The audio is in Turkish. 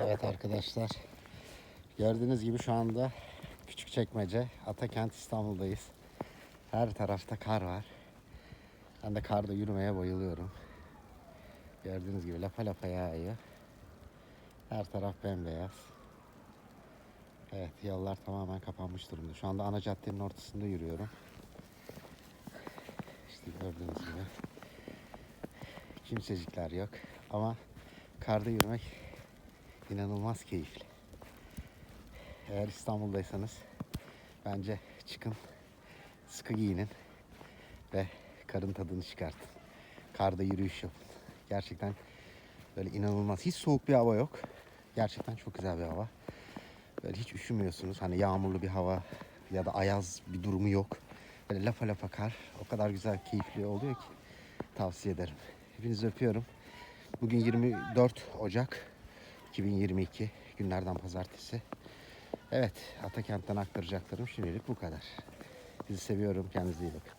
Evet arkadaşlar. Gördüğünüz gibi şu anda Küçükçekmece, Atakent İstanbul'dayız. Her tarafta kar var. Ben de karda yürümeye bayılıyorum. Gördüğünüz gibi lapa lapa yağıyor. Her taraf bembeyaz. Evet yollar tamamen kapanmış durumda. Şu anda ana caddenin ortasında yürüyorum. İşte gördüğünüz gibi. Kimsecikler yok. Ama karda yürümek inanılmaz keyifli. Eğer İstanbul'daysanız bence çıkın, sıkı giyinin ve karın tadını çıkartın. Karda yürüyüş yapın. Gerçekten böyle inanılmaz. Hiç soğuk bir hava yok. Gerçekten çok güzel bir hava. Böyle hiç üşümüyorsunuz. Hani yağmurlu bir hava ya da ayaz bir durumu yok. Böyle lafa lafa kar. O kadar güzel, keyifli oluyor ki tavsiye ederim. Hepinizi öpüyorum. Bugün 24 Ocak 2022 günlerden pazartesi. Evet Atakent'ten aktaracaklarım şimdilik bu kadar. Sizi seviyorum. Kendinize iyi bakın.